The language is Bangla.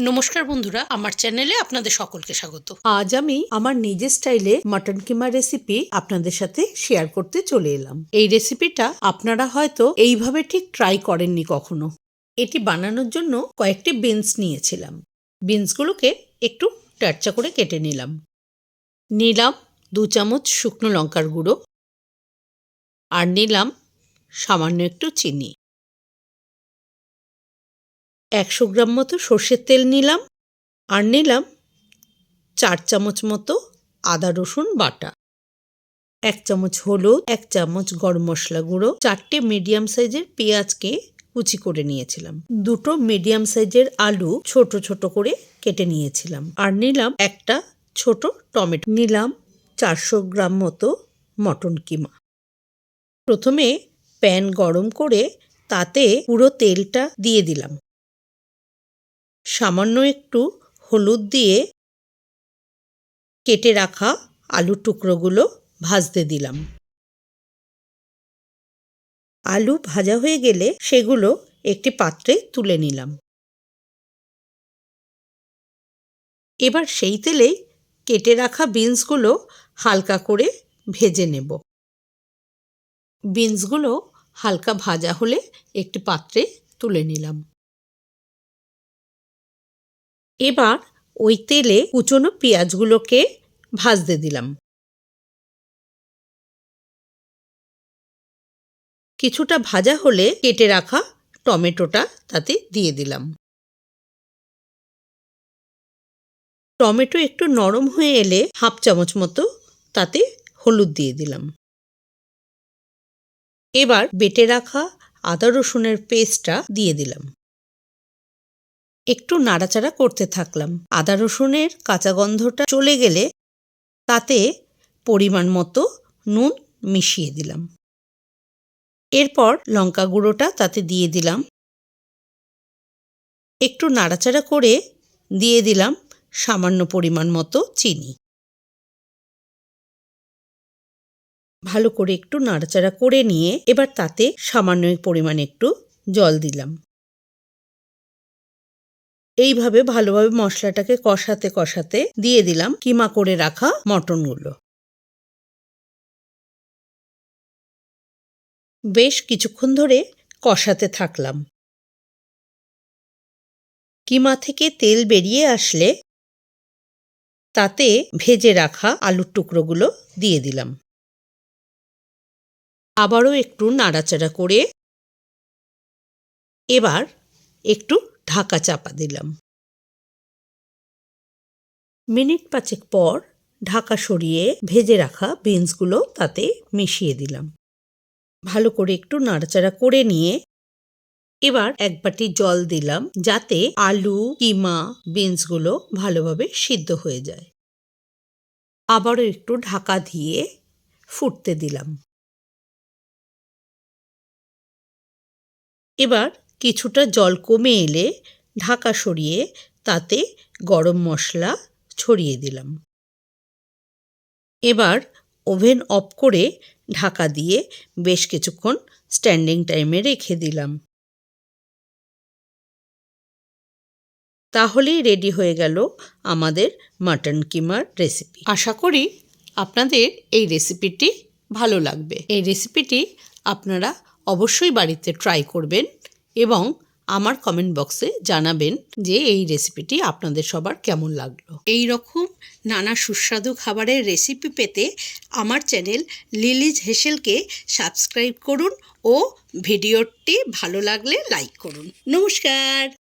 নমস্কার বন্ধুরা, আমার চ্যানেলে আপনাদের সকলকে স্বাগত। আজ আমি আমার নিজের স্টাইলে মাটন কিমা রেসিপি আপনাদের সাথে শেয়ার করতে চলে এলাম। এই রেসিপিটা আপনারা হয়তো এইভাবে ঠিক ট্রাই করেননি কখনো। এটি বানানোর জন্য কয়েকটি বিনস নিয়েছিলাম। বিনসগুলোকে একটু টাটচা করে কেটে নিলাম। নিলাম দু চামচ শুকনো লঙ্কার গুঁড়ো। আর নিলাম সামান্য একটু চিনি। একশো গ্রাম মতো সর্ষের তেল নিলাম আর নিলাম চার চামচ মতো আদা রসুন বাটা। এক চামচ হলুদ, এক চামচ গরম মশলা গুঁড়ো, চারটে মিডিয়াম সাইজের পেঁয়াজকে কুচি করে নিয়েছিলাম। দুটো মিডিয়াম সাইজের আলু ছোট ছোট করে কেটে নিয়েছিলাম আর নিলাম একটা ছোট টমেটো। নিলাম চারশো গ্রাম মতো মটন কিমা। প্রথমে প্যান গরম করে তাতে পুরো তেলটা দিয়ে দিলাম। সামান্য একটু হলুদ দিয়ে কেটে রাখা আলুর টুকরোগুলো ভাজতে দিলাম। আলু ভাজা হয়ে গেলে সেগুলো একটি পাত্রে তুলে নিলাম। এবার সেই তেলেই কেটে রাখা বিনসগুলো হালকা করে ভেজে নেব। বিনসগুলো হালকা ভাজা হলে একটি পাত্রে তুলে নিলাম। এবার ওই তেলে কুচনো পেঁয়াজগুলোকে ভাজতে দিলাম। কিছুটা ভাজা হলে কেটে রাখা টমেটোটা তাতে দিয়ে দিলাম। টমেটো একটু নরম হয়ে এলে হাফ চামচ মতো তাতে হলুদ দিয়ে দিলাম। এবার বেটে রাখা আদা রসুনের পেস্টটা দিয়ে দিলাম। একটু নাড়াচাড়া করতে থাকলাম। আদা রসুনের কাঁচা গন্ধটা চলে গেলে তাতে পরিমাণ মতো নুন মিশিয়ে দিলাম। এরপর লঙ্কা গুঁড়োটা তাতে দিয়ে দিলাম। একটু নাড়াচাড়া করে দিয়ে দিলাম সামান্য পরিমাণ মতো চিনি। ভালো করে একটু নাড়াচাড়া করে নিয়ে এবার তাতে সামান্য পরিমাণ একটু জল দিলাম। এইভাবে ভালোভাবে মশলাটাকে কষাতে কষাতে দিয়ে দিলাম কিমা করে রাখা মটনগুলো। বেশ কিছুক্ষণ ধরে কষাতে থাকলাম। কিমা থেকে তেল বেরিয়ে আসলে তাতে ভেজে রাখা আলুর টুকরোগুলো দিয়ে দিলাম। আবারও একটু নাড়াচাড়া করে এবার একটু ঢাকা চাপা দিলাম। মিনিট পাঁচেক পর ঢাকা সরিয়ে ভেজে রাখা বিনসগুলো তাতে মিশিয়ে দিলাম। ভালো করে একটু নাড়াচাড়া করে নিয়ে এবার এক বাটি জল দিলাম যাতে আলু, কিমা, বিনসগুলো ভালোভাবে সিদ্ধ হয়ে যায়। আবারও একটু ঢাকা দিয়ে ফুটতে দিলাম। এবার কিছুটা জল কমে এলে ঢাকা সরিয়ে তাতে গরম মশলা ছড়িয়ে দিলাম। এবার ওভেন অফ করে ঢাকা দিয়ে বেশ কিছুক্ষণ স্ট্যান্ডিং টাইমে রেখে দিলাম। তাহলেই রেডি হয়ে গেল আমাদের মাটন কিমার রেসিপি। আশা করি আপনাদের এই রেসিপিটি ভালো লাগবে। এই রেসিপিটি আপনারা অবশ্যই বাড়িতে ট্রাই করবেন। এবং আমার কমেন্ট বক্সে জানাবেন যে এই রেসিপিটি আপনাদের সবার কেমন লাগল। এই রকম নানা সুস্বাদু খাবারের রেসিপি পেতে আমার চ্যানেল লিলিজ হেসেলকে সাবস্ক্রাইব করুন ও ভিডিওটি ভালো লাগলে লাইক করুন। নমস্কার!